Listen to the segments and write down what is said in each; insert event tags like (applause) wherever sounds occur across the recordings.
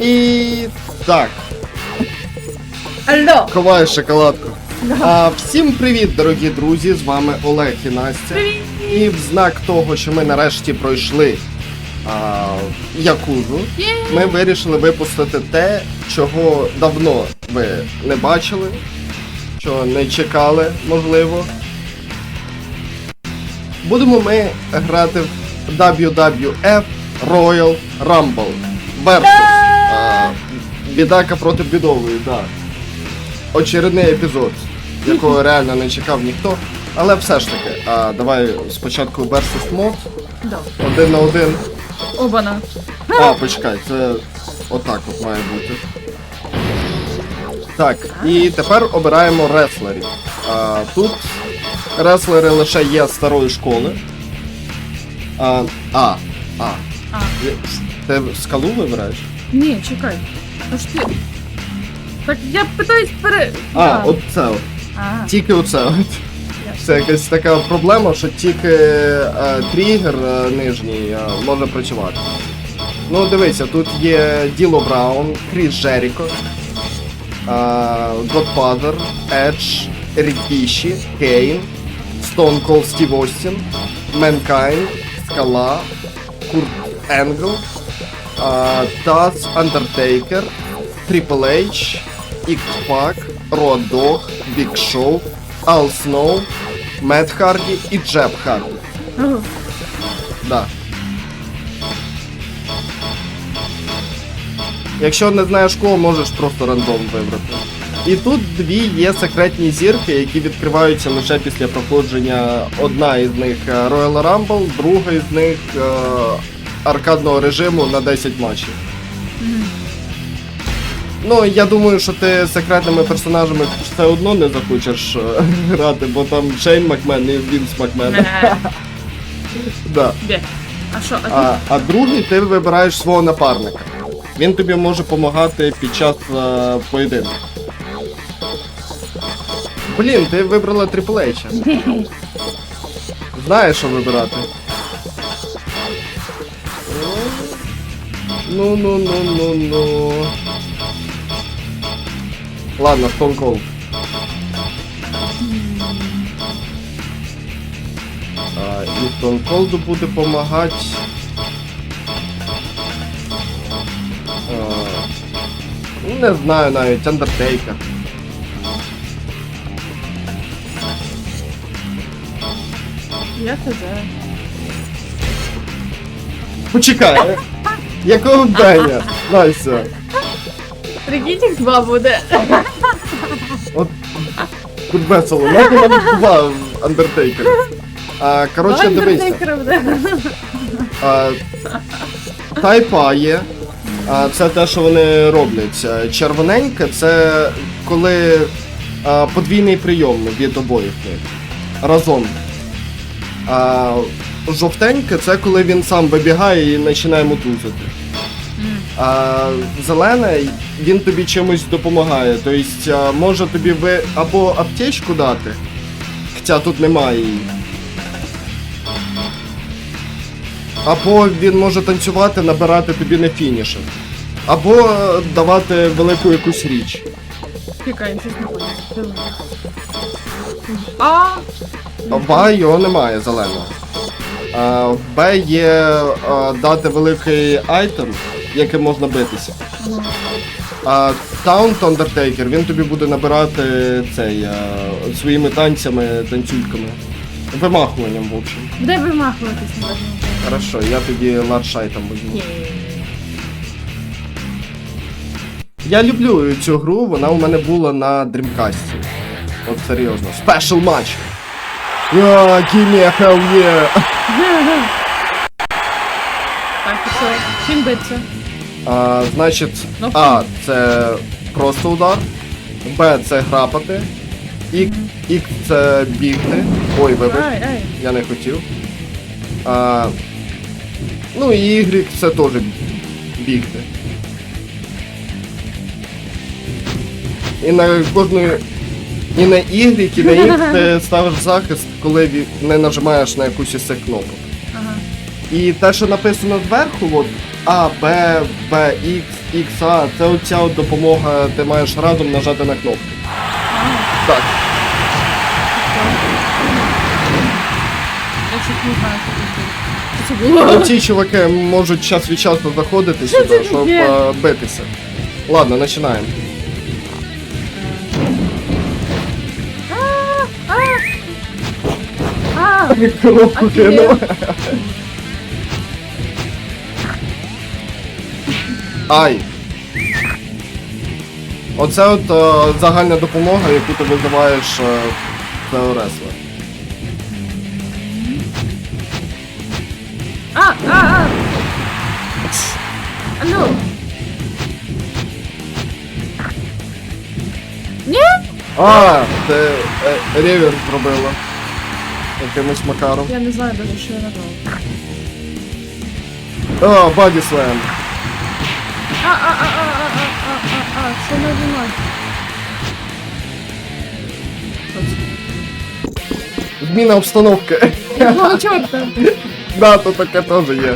І так, Алло! ховаю шоколадку. А, всім привіт, дорогі друзі! З вами Олег і Настя. Привіт! І в знак того, що ми нарешті пройшли а, Якузу, Є! ми вирішили випустити те, чого давно ви не бачили, що не чекали, можливо. Будемо ми грати в WWF Royal Rumble. Versus. А, бідака проти бідової, так. Очередний епізод, якого реально не чекав ніхто. Але все ж таки, а, давай спочатку Versus мод. Да. Один на один. Обана. А, почекай, це отак от має бути. Так, і тепер обираємо реслерів. А, тут реслери лише є старої школи. А, а, а. А. Ти скалу вибираєш? Ні, чекай. А ж ти. Так я питаюсь пере. А, от це от. А, Тільки оце от. Це якась така проблема, що тільки е, тригер е, нижній е, може працювати. Ну, дивися, тут є Діло Браун, Кріс Джеріко, е, Godfather, Edge, Рікіші, Кейн, Stone Cold Стів Остін, Mankind, Скала, Курт Енгл, Таз Undertaker, Triple H, X-Pac, Road Dogg, Big Show, Ал Сноу, Мет Харді і Джеб Харді. Ого. Да. Якщо не знаєш кого, можеш просто рандом вибрати. І тут дві є секретні зірки, які відкриваються лише після проходження одна із них е, Royal Rumble, друга із них е, аркадного режиму на 10 матчів. Ну, я думаю, що ти з секретними персонажами все одно не захочеш е, (laughs) грати, бо там Шейн Макмен і Вінс Макмен. Е, Да. А що, а А, а другий ти вибираєш свого напарника. Він тобі може допомагати під час е, поєдинку. Блін, ти вибрала H. (laughs) Знаєш, що вибирати. Ну, ну, ну, ну, ну. Ладно, Stone Cold. А, і Stone Cold буде допомагати. Ну, не знаю навіть, Undertaker. Я тебе. Почекай. Якого Беня? Настя. Прикинь, їх два буде. От тут весело. Як нам два Undertaker. А, коротше, дивися. Буде. А, Тайпа є. А, це те, що вони роблять. А, Червоненьке це коли а, подвійний прийом від обоїх них. Разом. А, жовтеньке це коли він сам вибігає і починає мутузити. А зелене, він тобі чимось допомагає. Тобто, може тобі ви або аптечку дати, хоча тут немає її. Або він може танцювати, набирати тобі на фінішер. Або е, давати велику якусь річ. Чекай, щось не. А, А В А його немає зеленого. Б є дати великий айтем, яким можна битися. А Таунт Undertaker, він тобі буде набирати цей своїми танцями, танцюльками. Вимахуванням, в общем. де вимахуватись можна? Хорошо, я тоді ларш айтем візьму. Ні. Я люблю цю гру, вона у мене була на Dreamcast. От серйозно. Special match! Yeah, give me a hell yeah! Так, і? Чим биться? А, значить, Ну, А це просто удар, Б це грапати, Ік, Ік це бігти. Ой, вибач, Ай, ай. я не хотів. А, ну і Y це теж бігти. І на кожну. І на Y, і на X (laughs) ти ставиш захист, коли не нажимаєш на якусь із цих кнопок. Ага. І те, що написано зверху, от, А, Б, Б, X, X, А. Це оця от допомога, ти маєш разом нажати на кнопки. Так. Я чуть не знаю, що це було. Ну, ці чуваки можуть час від часу заходити сюди, щоб е, битися. Ладно, починаємо. А, Коробку Офігеть. кинув. Ай. Оце от е, загальна допомога, яку ти визиваєш е, цього ресла. а, а, а. Алло. Ні? А, ти е, ревер зробила. Якимось макаром. Я не знаю даже, що я нажала. О, Баді Слем. А, а, а, а, а, а, а, а, а, що нажимати? Зміна обстановки. Якого чорта? Да, то таке теж є.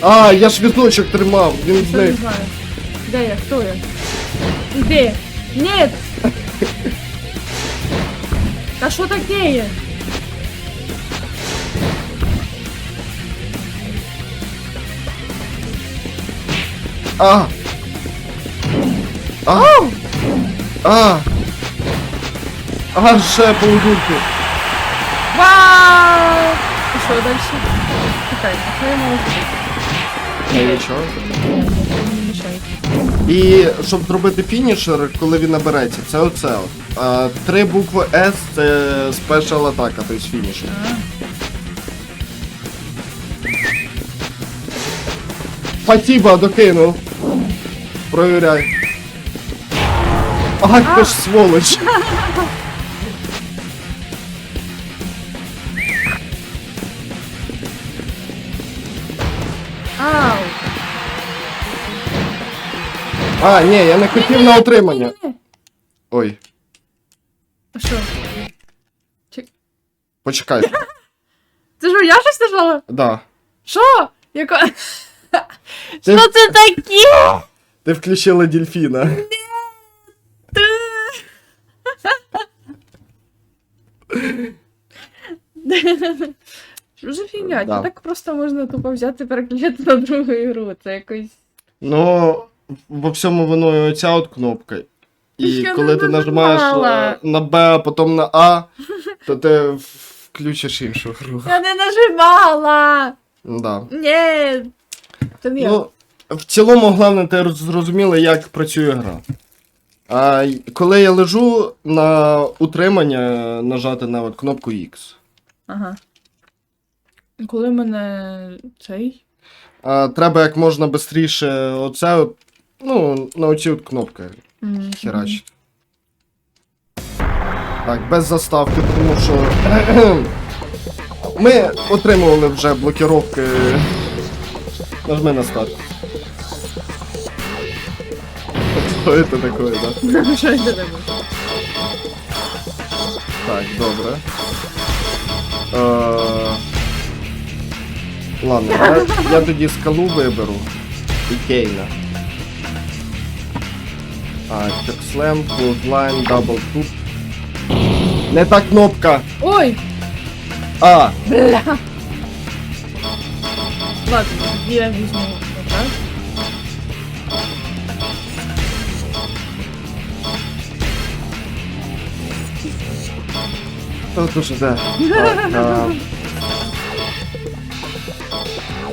А, я ж візочок тримав, він Я не зник. знаю. Де я? Хто я? Де? Нет! Та що таке? А! А! А! А, ще полудурки. Вау! І що далі? Чекай, а що я можу зробити? Нічого. І щоб зробити фінішер, коли він набереться, це оце. от. А, три букви S це спешл атака, тобто фінішер. Спасибо, докинув. Провіряй. Ах, ти ж сволоч. Ау! А, ні, я не хотів на отримання. Ой, А що? почекай. (laughs) Це що, я щось нажала? Да. Що? Яка? Ти, Що це таке? ти включила дельфіна. Що за фігня? Да. Так просто можна тупо взяти і переключити на другу ігру. Це якось. Ну, во всьому виною оця от кнопка. І Я коли ти нажимаєш нажимала. е, на Б, а потім на А, то ти в- включиш іншу гру. Я не нажимала! Да. Ні! Ну, в цілому, головне, ти роз- зрозуміла, як працює гра. А коли я лежу на утримання, нажати на от кнопку X. Ага. Коли мене цей. А, треба як можна швидше оце, от, ну, на оці от кнопки М, херачити. Так, без заставки, тому що (clears throat) ми отримували вже блокіровки. Нажми на старт. Що це таке, да? Що я тебе? Так, добре. Е, Ладно, я, я тоді скалу виберу. І Кейна. А, Чокслем, Bloodline, Double Tube. Не та кнопка! Ой! А! Бля! 22 візьмемо, так? Ну, слушай, да. А,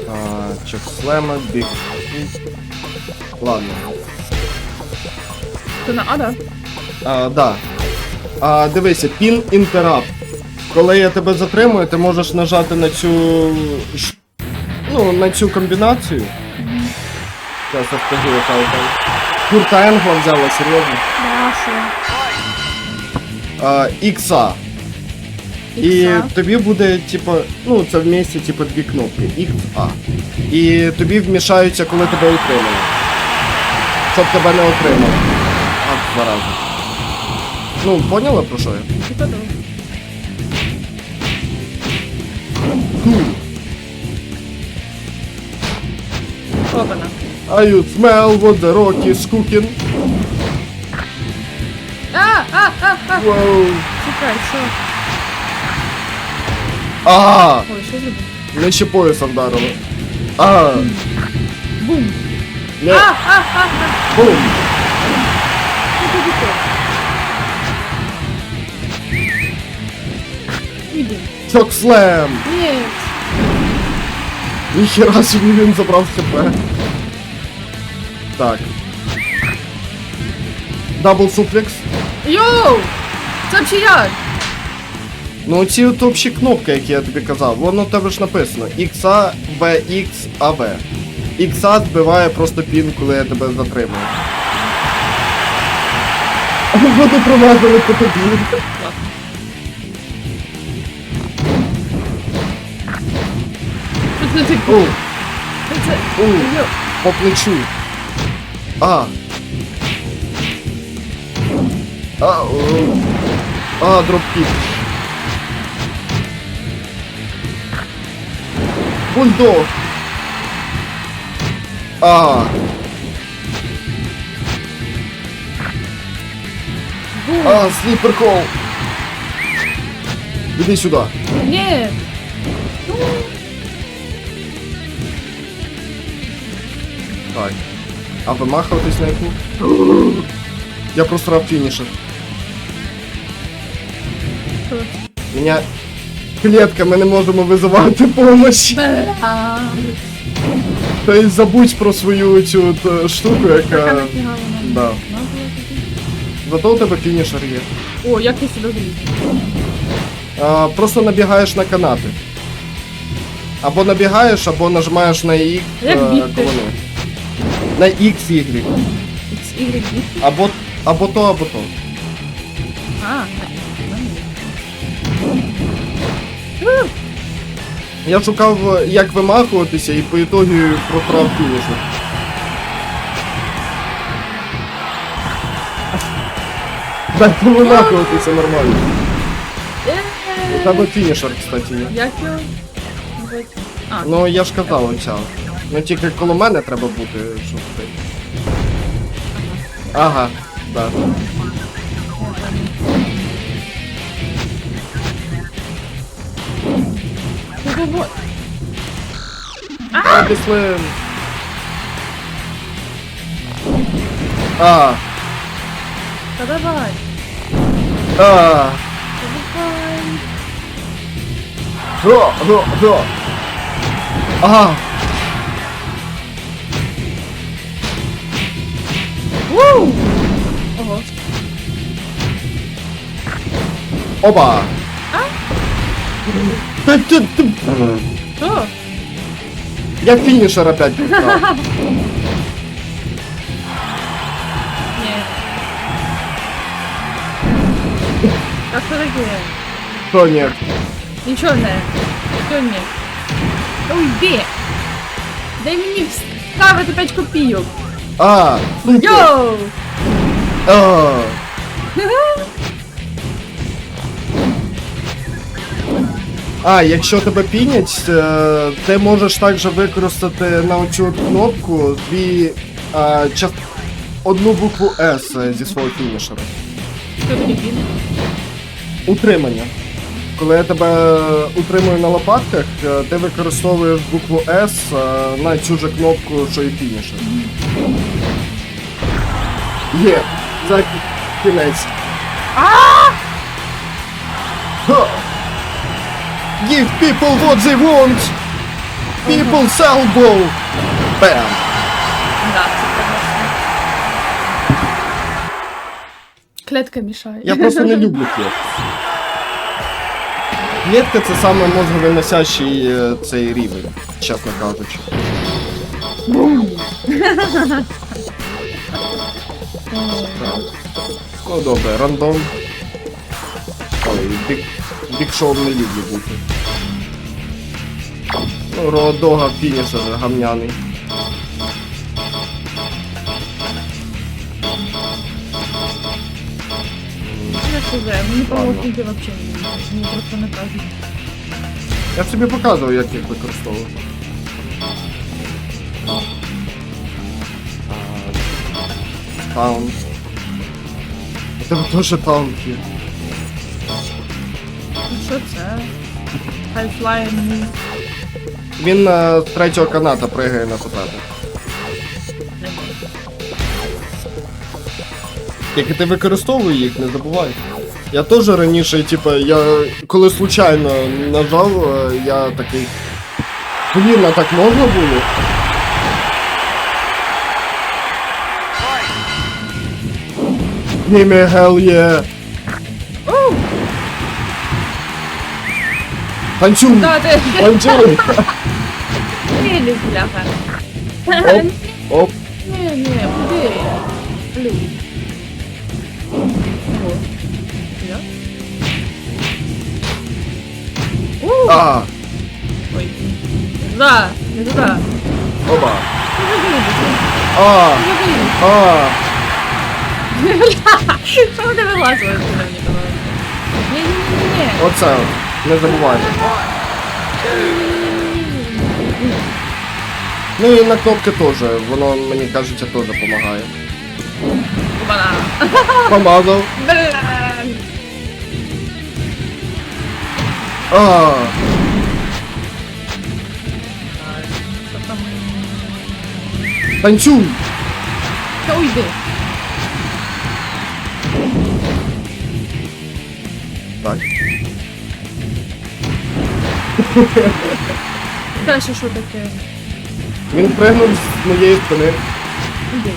а, биг. Ладно. Ти на Ада? А, да. А, дивися, пін інтерап. Коли я тебе затримую, ти можеш нажати на цю Ну, на цю комбінацію. Зараз яка там. Курта Енгла взяла, серйозно. Наша. А, Ікса. І тобі буде, типу, ну, це вместе, типу, дві кнопки. XA. І тобі вмішаються, коли тебе отримали. Щоб тебе не отримали. А, два рази. Ну, поняла про що я? Типа. Хм. Опана. I you smell what the rock is cooking. А, а, а, а. Wow. Чекай, що? А, Ой, що зробив? нижче пояса вдарило. А, Бум. не, А, а, а, а. бум. Іди. Чок слем. Ні. Ніхера собі він забрав хп. Так. Дабл суплекс. Йоу! Це взагалі як? Ну ці от общі кнопки, які я тобі казав, воно у тебе ж написано XA, VX, AV. XA збиває просто пін, коли я тебе затримую. Буду промазали по тобі. Що це таке? У, Що це? у, Йо. по плечу. А. А, о. а дропкік. Бульдог. А. Бум. А, сліпер кол. Іди сюди. Ні. Так. А вимахуватись на яку? Я просрав фінішер. Меня клетка, ми не можемо визивати помощь. Бля. Тобто забудь про свою цю е, штуку, яка. Да. Зато у тебе фінішер є. О, як ти сюди? А, просто набігаєш на канати. Або набігаєш, або нажимаєш на Як е, колони. На X, Y. Y, Або, або то, або то. А, так. Я шукав, як вимахуватися, і по ітогі просрав фінішер. Дай повимахуватися нормально. У тебе фінішер, кстати, є. Як його? звати? А, Ну я ж казав оця. Ну тільки коло мене треба бути, щоб ти. Ага, да. ну вот. А, пішли. А, Та давай. а. Та давай. Го, го, го. Ага. Вуу! Ого. Оба. А? Та ти- ти- Що? Я фінішер опять (laughs) прибрав. Ні. А що таке? Що ні? Нічого не. Що ні? Ой, де? Дай мені вставити 5 копійок. А, супер. Йоу! А. (laughs) А, якщо тебе пінять, е, ти можеш також використати на оцю кнопку дві а, час... одну букву е, зі свого фінішера. Що таке він? Утримання. Коли я тебе утримую на лопатках, е, ти використовуєш букву S е, на цю же кнопку, що і фінішер. Є, за кінець. Give people what they want! People's elbow! Bam! Да. Клетка мішає. Я просто не люблю клетки. Клетка це саме мозговиносящий е, цей рівень, чесно кажучи. Так. Ну добре, рандом. Ой, бік, бік не люблю бути. Ну, Родога фінішер гамняний. Ладно. вообще не мені просто не кажуть. Я тобі показував, як їх використовувати. Таун. У тебе теж таун є. Ну, Що це? Хайфлайн. Він е, з третього каната пригає на тебе. Тільки ти використовуй їх, не забувай. Я теж раніше, типа, я коли случайно нажав, е, я такий. Блін, а так можна було? Ні, Мігел є. Танцюй! Да, ти. Танцюй! Бляха. Оп, оп. Ні, ні, куди? Алло. А, Ой. Да, не туда. оба. Не. А, Не а. Бля, Що ви глазили, що мені казали? Ні-ні-ні-ні. Оце, от, не забувайте. Ну і на кнопки теж, воно, мені кажеться, теж допомагає. Опана. Помазав. Блін. Там? танцюй! Та уйди. Так. Далі що таке? Він пригнув з моєї спини. Іди.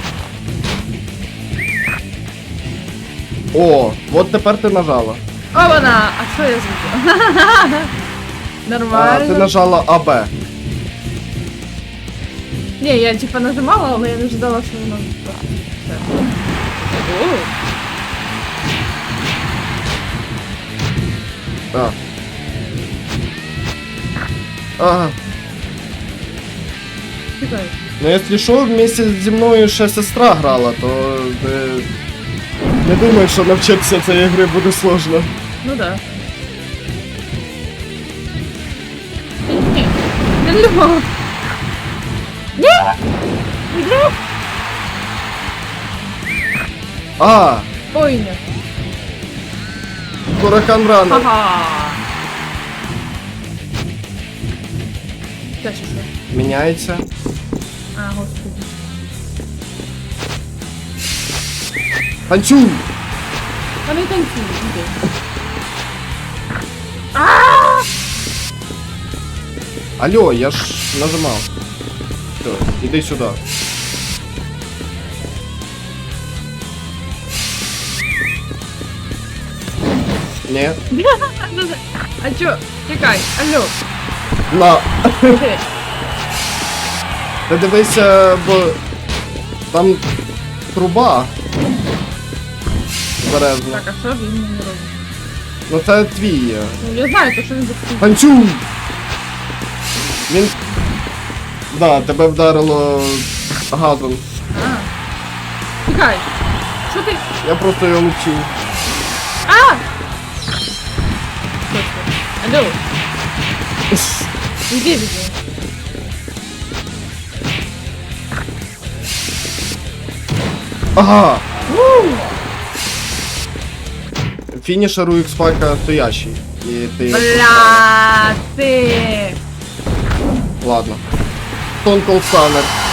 О, от тепер ти нажала. Опана! А що я звуку? (laughs) А, Нормально. ти нажала АБ. Ні, я типа нажимала, але я не ждала, що воно. Все. О, А. Ага. чекай. Ну, якщо що, вместе зі мною ще сестра грала, то е, не думаю, що навчитися цієї гри буде сложно. Ну да. Ні. Не. Ні! А, Ой, ні. Хуракан Ранер. Ага. Це що? що? Міняється. А, господи. Танцюй! А не танцюй, іди. Алло, я ж нажимав. Все, іди сюди. Ні. (laughs) А чо? Чекай, алло. На. Ти. Ти дивися, бо там труба. Березна. Так, а що він мені робить? Ну це твій. є. Ну, я знаю, то що він запустив. Танцюй! Він. Да, тебе вдарило газом. А. Чекай. Що ти? Я просто його лучив. А! Алло. Іди від. Ага! Фінішер у X-Pack стоящий. І ти. Бля, ти. Ладно. Cold Stunner.